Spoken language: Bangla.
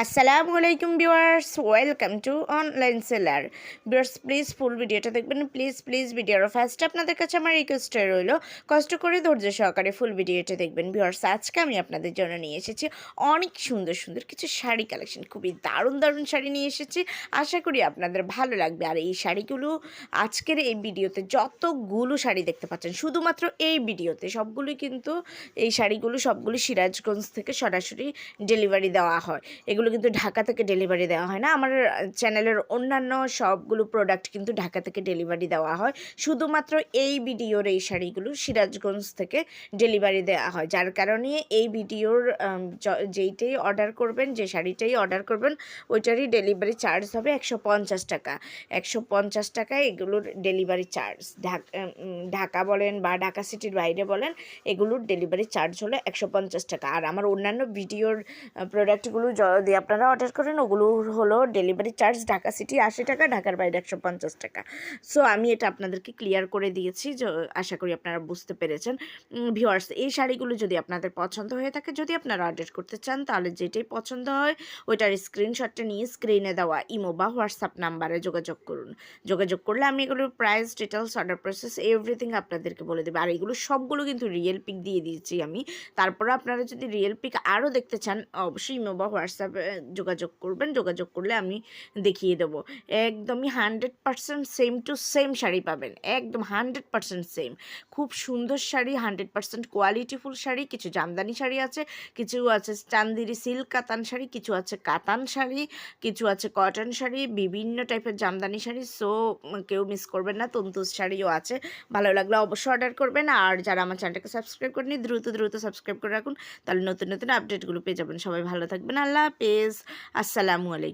আসসালামু আলাইকুম viewers welcome to online seller viewers please full ভিডিওটা দেখবেন। প্লিজ প্লিজ ভিডিওর ফার্স্ট আপনাদের কাছে আমার রিকোয়েস্ট রইল, কষ্ট করে ধৈর্য সহকারে ফুল ভিডিওটা দেখবেন। ভিউয়ার্স আজকে আমি আপনাদের জন্য নিয়ে এসেছি অনেক সুন্দর সুন্দর কিছু শাড়ি কালেকশন খুবই দারুণ দারুণ শাড়ি নিয়ে এসেছি। আশা করি আপনাদের ভালো লাগবে। আর এই শাড়িগুলো আজকের এই ভিডিওতে যতগুলো শাড়ি দেখতে পাচ্ছেন, শুধুমাত্র এই ভিডিওতে সবগুলোই কিন্তু এই শাড়িগুলো সবগুলো সিরাজগঞ্জ থেকে সরাসরি ডেলিভারি দেওয়া হয়। এগুলো কিন্তু ঢাকা থেকে ডেলিভারি দেওয়া হয় না। আমার চ্যানেলের অন্যান্য সবগুলো প্রোডাক্ট কিন্তু ঢাকা থেকে ডেলিভারি দেওয়া হয়। শুধুমাত্র এই ভিডিওর এই শাড়িগুলো সিরাজগঞ্জ থেকে ডেলিভারি দেওয়া হয়। যার কারণে এই ভিডিওর যেইটাই অর্ডার করবেন, যে শাড়িটাই অর্ডার করবেন, ওইটারই ডেলিভারি চার্জ হবে একশো পঞ্চাশ টাকা। একশো পঞ্চাশ টাকা এগুলোর ডেলিভারি চার্জ ঢাকা ঢাকা বলেন বা ঢাকা সিটির বাইরে বলেন, এগুলোর ডেলিভারি চার্জ হলো একশো পঞ্চাশ টাকা। আর আমার অন্যান্য ভিডিওর প্রোডাক্টগুলো যদি আপনারা অর্ডার করেন, ওগুলো হলো ডেলিভারি চার্জ ঢাকা সিটি আশি টাকা, ঢাকার বাইরে একশো পঞ্চাশ টাকা। সো আমি এটা আপনাদেরকে ক্লিয়ার করে দিয়েছি আশা করি আপনারা বুঝতে পেরেছেন। ভিউয়ার্স এই শাড়িগুলো যদি আপনাদের পছন্দ হয়ে থাকে, যদি আপনারা অর্ডার করতে চান, তাহলে যেটাই পছন্দ হয়, ওইটার স্ক্রিনশটটা নিয়ে স্ক্রিনে দেওয়া ইমো বা হোয়াটসঅ্যাপ নাম্বারে যোগাযোগ করুন। যোগাযোগ করলে আমি এগুলোর price details order process everything আপনাদেরকে বলে দেবে। আর এগুলো সবগুলো কিন্তু রিয়েল পিক দিয়ে দিয়েছি আমি। তারপরে আপনারা যদি রিয়েল পিক আরও দেখতে চান, অবশ্যই ইমো বা হোয়াটসঅ্যাপে যোগাযোগ করবেন, যোগাযোগ করলে আমি দেখিয়ে দেবো। একদমই hundred percent same to same sari পাবেন, একদম হান্ড্রেড পার্সেন্ট সেম খুব সুন্দর sari, hundred percent qualityful sari, কিছু জামদানি শাড়ি আছে, কিছু আছে চান্দিরি সিল্ক কাতান শাড়ি, কিছু আছে কাতান শাড়ি, কিছু আছে কটন শাড়ি, বিভিন্ন টাইপের জামদানি শাড়ি সো কেউ মিস করবেন না তন্তুজ শাড়িও আছে, ভালো লাগলে অবশ্যই অর্ডার করবেন। আর যারা আমার চ্যানেলটাকে সাবস্ক্রাইব করেনি দ্রুত দ্রুত সাবস্ক্রাইব করে রাখুন, তাহলে নতুন নতুন আপডেটগুলো পেয়ে যাবেন। সবাই ভালো থাকবেন, আল্লাহ হাফেজ আসসালামু আলাইকুম